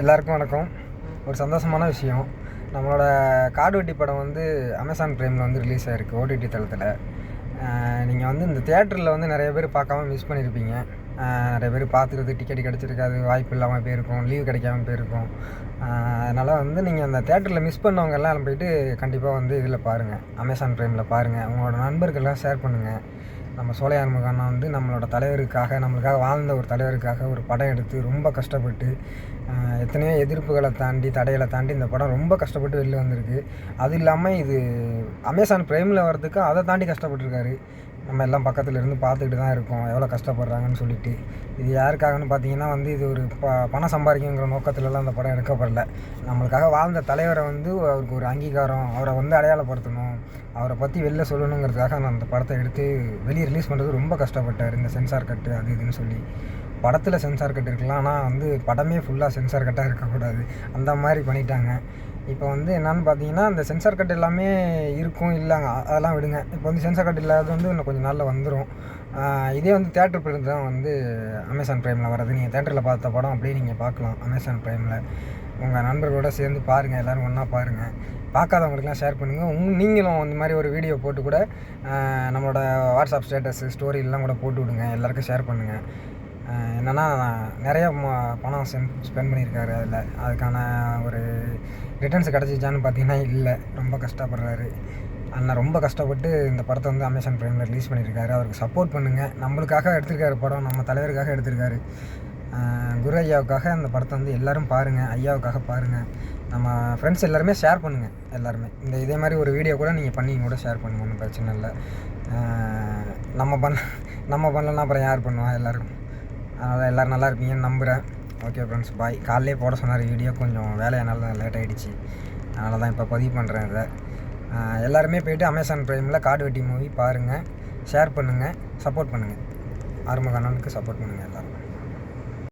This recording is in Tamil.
எல்லாருக்கும் வணக்கம். ஒரு சந்தோஷமான விஷயம். நம்மளோட காடு வெட்டி படம் வந்து அமேசான் ப்ரைமில் வந்து ரிலீஸ் ஆகிருக்கு ஓடிடி தளத்தில். நீங்கள் வந்து இந்த தேட்டரில் வந்து நிறைய பேர் பார்க்காம மிஸ் பண்ணியிருப்பீங்க நிறைய பேர் பார்த்துக்கிறது டிக்கெட் கிடச்சிருக்காது வாய்ப்பு இல்லாமல் போயிருக்கும் லீவ் கிடைக்காம போயிருக்கும். அதனால் வந்து நீங்கள் அந்த தேட்டரில் மிஸ் பண்ணவங்க எல்லாம் போயிட்டு கண்டிப்பாக வந்து இதில் பாருங்கள் அமேசான் ப்ரைமில் பாருங்கள் உங்களோட நண்பர்கள்லாம் ஷேர் பண்ணுங்கள் நம்ம சோலையார் முகானா வந்து நம்மளோட தலைவருக்காக நம்மளுக்காக வாழ்ந்த ஒரு தலைவருக்காக ஒரு படம் எடுத்து ரொம்ப கஷ்டப்பட்டு எத்தனையோ எதிர்ப்புகளை தாண்டி தடைகளை தாண்டி இந்த படம் ரொம்ப கஷ்டப்பட்டு வெளில வந்திருக்கு. அது இல்லாமல் இது அமேசான் ப்ரைமில் வர்றதுக்கு அதை தாண்டி கஷ்டப்பட்டிருக்காரு. நம்ம எல்லாம் பக்கத்தில் இருந்து பார்த்துக்கிட்டு தான் இருக்கோம். எவ்வளோ கஷ்டப்படுறாங்கன்னு சொல்லிட்டு. இது யாருக்காகன்னு பார்த்தீங்கன்னா வந்து இது ஒரு ப பணம் சம்பாதிக்குங்கிற நோக்கத்துலலாம் அந்த படம் எடுக்கப்படல. நம்மளுக்காக வாழ்ந்த தலைவரை வந்து அவருக்கு ஒரு அங்கீகாரம் அவரை வந்து அடையாளப்படுத்தணும் அவரை பற்றி வெளில சொல்லணுங்கிறதுக்காக நான் அந்த படத்தை எடுத்து வெளியே ரிலீஸ் பண்ணுறது ரொம்ப கஷ்டப்பட்டார். இந்த சென்சார் கட்டு அது இதுன்னு சொல்லி. படத்தில் சென்சார் கட் இருக்கலாம் ஆனால் வந்து படமே ஃபுல்லாக சென்சார் கட்டாக இருக்கக்கூடாது. அந்த மாதிரி பண்ணிட்டாங்க. இப்போ வந்து என்னன்னு பார்த்தீங்கன்னா இந்த சென்சார் கட் எல்லாமே இருக்கும். இல்லைங்க அதெல்லாம் விடுங்க. இப்போ வந்து சென்சார் கட் இல்லாதது வந்து இன்னும் கொஞ்சம் நாளில் வந்துடும் இதே வந்து தேட்டர் பிரிண்ட் தான் வந்து அமேசான் ப்ரைமில் வர்றது. நீங்கள் தேட்டரில் பார்த்த படம் அப்படியே நீங்கள் பார்க்கலாம் அமேசான் ப்ரைமில் உங்கள் நண்பர்களோட சேர்ந்து பாருங்கள் எல்லோரும் ஒன்றா பாருங்கள் பார்க்காதவங்களுக்குலாம் ஷேர் பண்ணுங்கள் உங் நீங்களும் இந்த மாதிரி ஒரு வீடியோ போட்டு கூட நம்மளோட வாட்ஸ்அப் ஸ்டேட்டஸ் ஸ்டோரிலாம் கூட போட்டு விடுங்க. எல்லாருக்கும் ஷேர் பண்ணுங்கள் என்னென்னா நிறையா பணம் சென் ஸ்பெண்ட் பண்ணியிருக்காரு அதில். அதுக்கான ஒரு ரிட்டர்ன்ஸ் கிடச்சிச்சான்னு பார்த்தீங்கன்னா இல்லை. ரொம்ப கஷ்டப்படுறாரு. அண்ணா ரொம்ப கஷ்டப்பட்டு இந்த படத்தை வந்து அமேசான் ப்ரைமில் ரிலீஸ் பண்ணியிருக்காரு. அவருக்கு சப்போர்ட் பண்ணுங்கள் நம்மளுக்காக எடுத்திருக்காரு படம் நம்ம தலைவருக்காக எடுத்திருக்காரு. குரு ஐயாவுக்காக அந்த படத்தை வந்து எல்லோரும் பாருங்கள் ஐயாவுக்காக பாருங்கள் நம்ம ஃப்ரெண்ட்ஸ் எல்லாருமே ஷேர் பண்ணுங்கள் எல்லாருமே. இந்த இதே மாதிரி ஒரு வீடியோ கூட நீங்கள் பண்ணி கூட ஷேர் பண்ணுங்க. ஒன்றும் பிரச்சனை இல்லை. நம்ம பண்ண நம்ம பண்ணலன்னா அப்புறம் யார் பண்ணுவா? எல்லோரும். அதனால் எல்லோரும் நல்லா இருப்பீங்கன்னு நம்புகிறேன் ஓகே ஃப்ரெண்ட்ஸ் பாய் காலையிலே போட சொன்னார் வீடியோ கொஞ்சம் வேலையானால லேட் ஆகிடுச்சு அதனால தான் இப்போ பதிவு பண்ணுறேன் இதை. எல்லாருமே போயிட்டு அமேசான் ப்ரைமில் காடு வெட்டி மூவி பாருங்கள் ஷேர் பண்ணுங்கள் சப்போர்ட் பண்ணுங்கள் ஆறுமுக அண்ணனுக்கு சப்போர்ட் பண்ணுங்கள் எல்லோரும்.